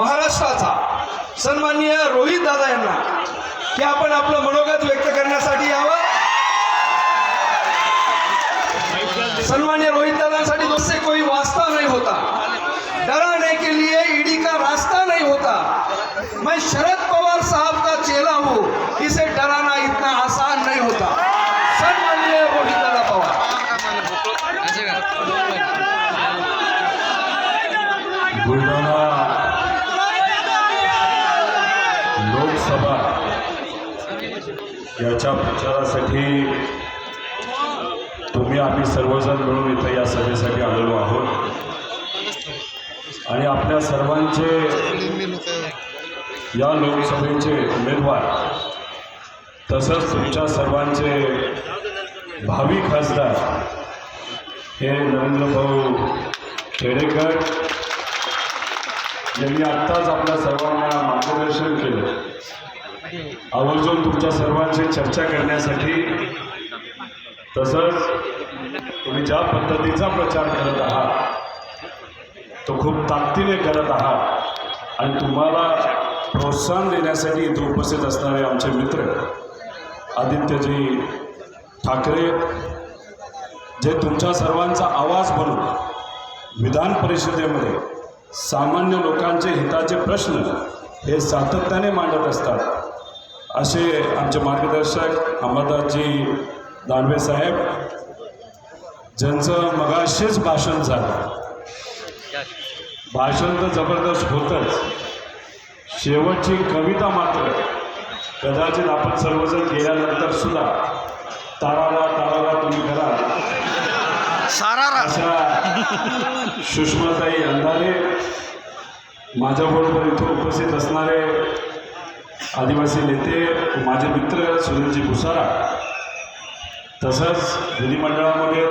महाराष्ट्राचा सन्माननीय रोहित दादा यांना की आपण आपलं मनोगत व्यक्त करण्यासाठी यावं. सन्मान्य रोहित दादांसाठी दोस्ते कोई वास्ता नाही होता. डराने के लिए ईडी का रास्ता नाही होता. मैं शरद पवार साहब का चेला हूँ इसे डराना इतना आसान नहीं होता सन्माननीय रोहित दादा पवार बुलढाणा लोकसभा त्याच्या प्रचारासाठी तुम्ही आम्ही सर्वजण मिळून इथं या सभेसाठी आलेलो आहोत. आणि आपल्या सर्वांचे या लोकसभेचे उमेदवार तसंच तुमच्या सर्वांचे भावी खासदार हे नरेंद्र भाऊ खेडेकर यांनी आत्ताच आपल्या सर्वांना मार्गदर्शन केलं. आवर्जून तुमच्या सर्वांशी चर्चा करण्यासाठी तसंच तुम्ही ज्या पद्धतीचा प्रचार करत आहात तो खूप ताकदीने करत आहात आणि तुम्हाला प्रोत्साहन देण्यासाठी इथे उपस्थित असणारे आमचे मित्र आदित्यजी ठाकरे जे तुमच्या सर्वांचा आवाज बनून विधान परिषदेमध्ये सामान्य लोकांचे हिताचे प्रश्न हे सातत्याने मांडत असतात. असे आमचे मार्गदर्शक अमरदासजी दानवे साहेब ज्यांचं मगाशीच भाषण झालं. भाषण तर जबरदस्त होतंच. शेवटची कविता मात्र कदाचित आपण सर्वजण गेल्यानंतर सुद्धा ताराला ताराला तुम्ही करा. अशा सुषमाताई अंधारे माझ्याबरोबर इथं उपस्थित असणारे आदिवासी नेते माझे मित्र सुनीलजी भुसारा तसंच विधिमंडळामध्ये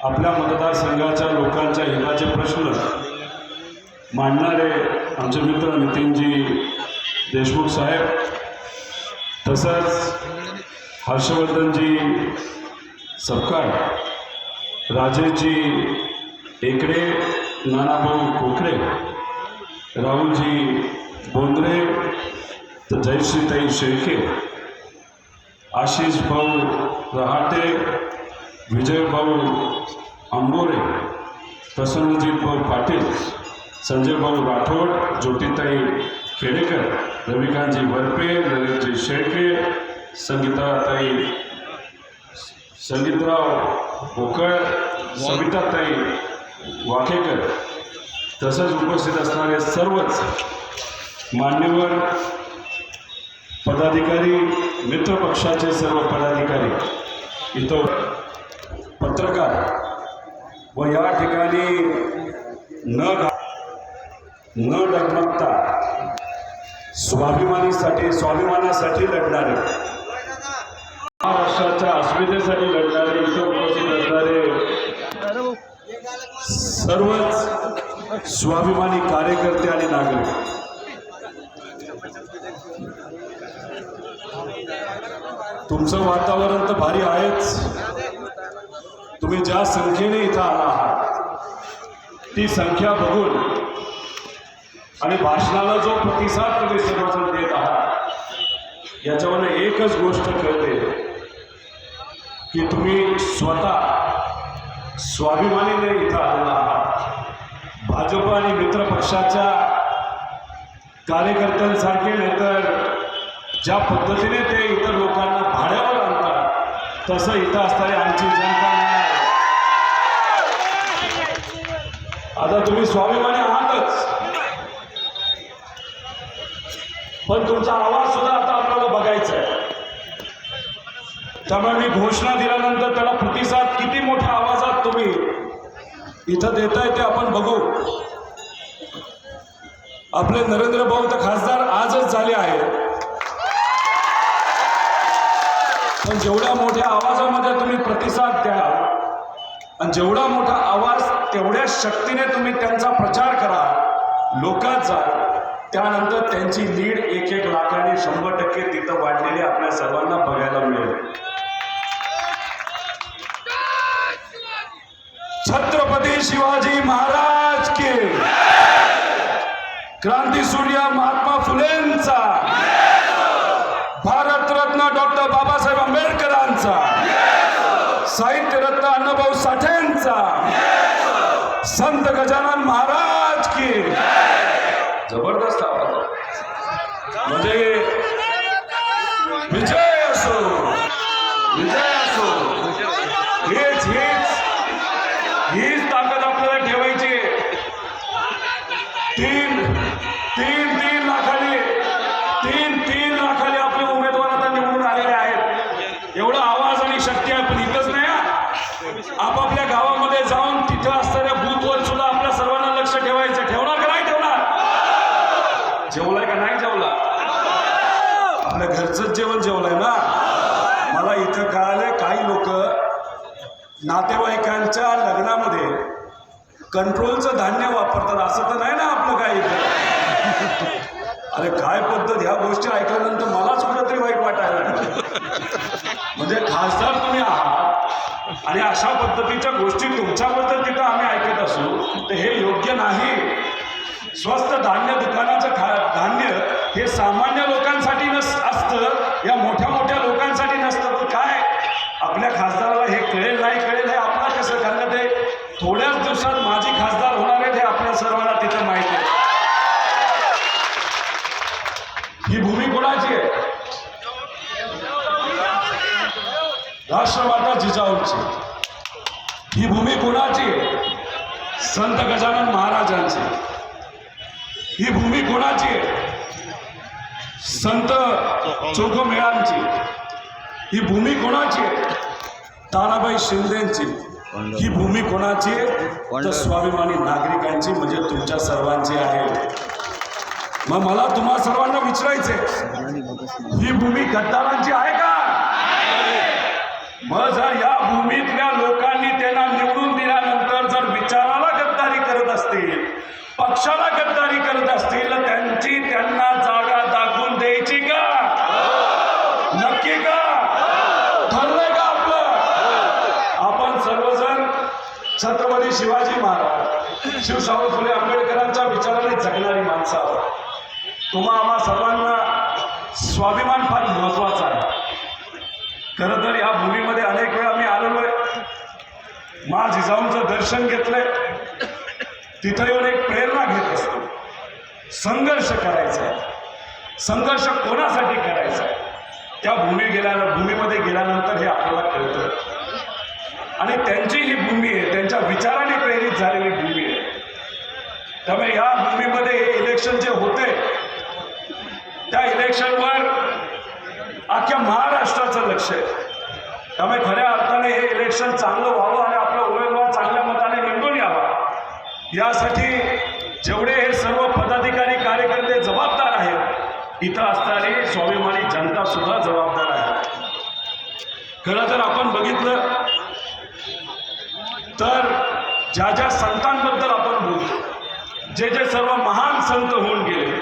आपल्या मतदारसंघाच्या लोकांच्या हिताचे प्रश्न मांडणारे आमचे मित्र नितीनजी देशमुख साहेब तसंच हर्षवर्धनजी सपकाळ राजेशजी एकडे नानाभाऊ कोकडे राहुलजी बोंद्रे तर जयश्रीताई शेळके आशिष भाऊ रहाटे विजय भाऊ आंबोरे प्रसन्नजीत भाऊ पाटील संजय भाऊ राठोड ज्योतिताई खेडेकर रविकांतजी वरपे नरेंद्रजी शेळके संगीताताई संगीतराव भोकळ सविताताई वाकेकर तसंच उपस्थित असणारे सर्वच मान्यवर पदाधिकारी मित्र पक्षाचे सर्व पदाधिकारी इथं पत्रकार व या ठिकाणी न न डगमगता स्वाभिमानीसाठी स्वाभिमानासाठी लढणारे महाराष्ट्राच्या अस्मितेसाठी लढणारे इथं उपस्थित असणारे सर्वच स्वाभिमानी कार्यकर्ते आणि नागरिक. तुमचं वातावरण तर भारी आहेच. तुम्ही ज्या संख्येने इथं आला आहात ती संख्या बघून आणि भाषणाला जो प्रतिसाद तुम्ही सर्वजण देत आहात याच्यावरनं एकच गोष्ट कळते की तुम्ही स्वतः स्वाभिमानीने इथं आलेला आहात. भाजप आणि मित्र पक्षाच्या कार्यकर्त्यांसारखे नाहीतर ज्या पद्धतीने ते इतर लोकांना भाड्यावर आणतात तसं इथं असणारी आमची जनता आता तुम्ही स्वाभिमानी आहातच. पण तुमचा आवाज सुद्धा आता आपल्याला बघायचा आहे त्यामुळे मी घोषणा दिल्यानंतर त्याला प्रतिसाद किती मोठ्या आवाजात तुम्ही इथं देताय ते आपण बघू. आपले नरेंद्र भाऊ तर खासदार आजच झाले आहेत. पण जेवढ्या मोठ्या आवाजामध्ये तुम्ही प्रतिसाद द्या आणि जेवढा मोठा आवाज तेवढ्या शक्तीने तुम्ही त्यांचा प्रचार करा लोकात जा त्यानंतर त्यांची लीड एक एक लाखाने शंभर टक्के तिथं वाढलेली आपल्या सर्वांना बघायला मिळेल. छत्रपती शिवाजी महाराज के क्रांती सूर्य महात्मा फुलेंचा संत गजानन महाराज की. जबरदस्त आवाज. म्हणजे विजय असो. विजय असो. हेच हेच. हीच जेवलाय का नाही जेवला? आपल्या घरचंच जेवण जेवलंय ना? मला इथं कळालंय काही लोक नातेवाईकांच्या लग्नामध्ये कंट्रोलचं धान्य वापरतात. असं तर नाही ना आपलं काय अरे काय पद्धत? ह्या गोष्टी ऐकल्यानंतर मलाच कुठंतरी वाईट वाटायला म्हणजे खासदार तुम्ही आहात आणि अशा पद्धतीच्या गोष्टी तुमच्याबद्दल तिथं आम्ही ऐकत असू तर हे योग्य नाही. स्वस्त धान्य दुकानाचं खा धान्य हे सामान्य लोकांसाठी नस असतं. या मोठ्या मोठ्या लोकांसाठी नसतं. पण काय? आपल्या खासदाराला हे कळेल नाही कळेल हे आपला कसं कारण ते? थोड्याच दिवसात माझी खासदार होणार आहेत हे आपल्या सर्वांना तिथं माहिती आहे. ही भूमी कोणाची आहे? राष्ट्रमाता जिजाऊची. ही भूमी कोणाची आहे? संत गजानन महाराजांची. आहे संत चोखमेळांची ही भूमी कोणाची ताराबाई शिंदेची. ही भूमी कोणाची तर स्वाभिमानी नागरिकांची म्हणजे तुमच्या सर्वांची आहे. मग मला तुम्हा सर्वांना विचारायचंय. ही भूमी गद्दारांची आहे का? मग जर या भूमीतल्या लोकांनी त्यांना निवडून दिल्यानंतर जर विचाराला गद्दारी करत असतील पक्षाला गद्दारी करत असतील त्यांची त्यांना जागा दाखवून द्यायची का? नक्की का? ठरलंय का आपलं? आपण सर्वजण छत्रपती शिवाजी महाराज शिवशाहू फुले आंबेडकरांच्या विचाराने जगणारी माणसं आहोत. तुम्हा आम्हा सर्वांना स्वाभिमान फार महत्त्वाचा आहे. खरं तर या भूमीमध्ये अनेक वेळा मी आलेलो आहे. मा जिजाऊंचं दर्शन घेतलंय. तिथं येऊन एक प्रेरणा घेत असतो. संघर्ष करायचा आहे. संघर्ष कोणासाठी करायचा आहे? त्या भूमी गेल्या भूमीमध्ये गेल्यानंतर हे आपल्याला कळतं. आणि त्यांची ही भूमी आहे त्यांच्या विचाराने प्रेरित झालेली भूमी आहे. त्यामुळे या भूमीमध्ये हे इलेक्शन जे होते त्या इलेक्शनवर अख्ख्या महाराष्ट्राचं लक्ष आहे. त्यामुळे खऱ्या अर्थाने हे इलेक्शन चांगलं व्हावं आणि आपला उमेदवार चांगल्या मताने निवडून यावा यासाठी जेवढे हे सर्व पदाधिकारी कार्यकर्ते जबाबदार आहेत इथं असणारी स्वाभिमानी जनता सुद्धा जबाबदार आहे. खरं जर आपण बघितलं तर ज्या ज्या संतांबद्दल आपण बोलतो जे जे सर्व महान संत होऊन गेले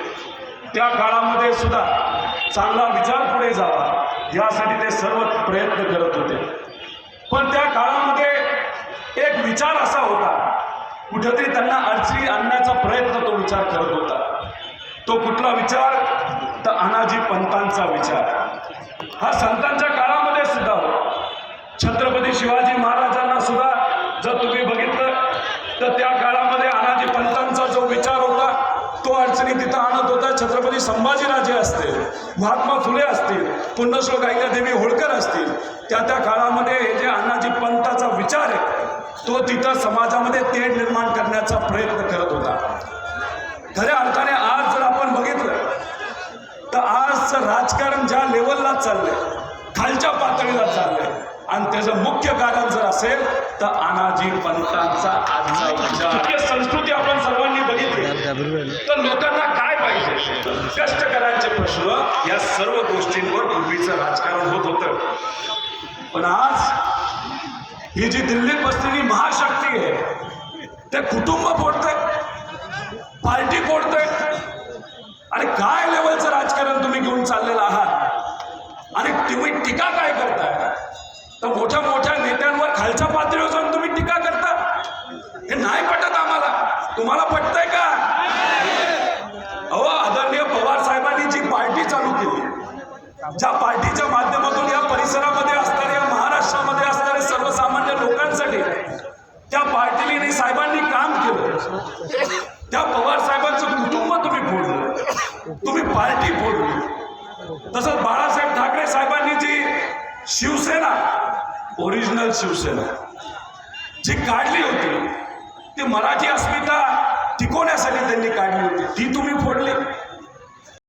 त्या काळामध्ये सुद्धा चांगला विचार पुढे जावा यासाठी ते सर्व प्रयत्न करत होते. पण त्या काळामध्ये एक विचार असा होता कुठेतरी त्यांना अडचणी आणण्याचा प्रयत्न तो विचार करत होता. तो कुठला विचार? तर अनाजी पंतांचा विचार. हा संतांच्या काळामध्ये सुद्धा छत्रपती शिवाजी महाराजांना सुद्धा जर तुम्ही बघितलं तर त्या काळामध्ये अनाजी पंतांचा जो विचार होता तो अडचणी तिथं आणत होता. छत्रपती संभाजीराजे असतील महात्मा फुले असतील पुण्यश्लोक देवी होळकर असतील त्या त्या काळामध्ये हे जे अण्णाजी पंताचा विचार आहे तो तिथं समाजामध्ये तेढ निर्माण करण्याचा प्रयत्न करत होता. खऱ्या अर्थाने आज जर आपण बघितलं तर आजचं राजकारण ज्या लेवलला चाललंय खालच्या पातळीला चाललंय आणि त्याचं मुख्य कारण जर असेल तर अनाजी पंतांचा आजचा विचार. संस्कृती आपण सर्वांनी बघितली. तर लोकांना काय पाहिजे? कष्ट करायचे प्रश्न या सर्व गोष्टींवर पूर्वीचं राजकारण होत होतं. पण आज ही जी दिल्लीत बसलेली महाशक्ती आहे ते कुटुंब फोडत पार्टी फोडत आणि काय लेवलचं राजकारण तुम्ही घेऊन चाललेलं आहात? आणि तुम्ही टीका काय करताय? तर मोठ्या मोठ्या नेत्यांवर खालच्या पातळीवर जाऊन तुम्ही टीका करता? हे नाही पटत आम्हाला. तुम्हाला पटतंय का? अहो आदरणीय पवार साहेबांनी जी पार्टी चालू केली ज्या पार्टीच्या माध्यमातून या परिसरामध्ये असतात तुम्ही पार्टी फोडली. तसंच बाळासाहेब ठाकरे साहेबांनी जी शिवसेना ओरिजिनल शिवसेना जी काढली होती ती मराठी अस्मिता टिकवण्यासाठी त्यांनी काढली होती. ती तुम्ही फोडली.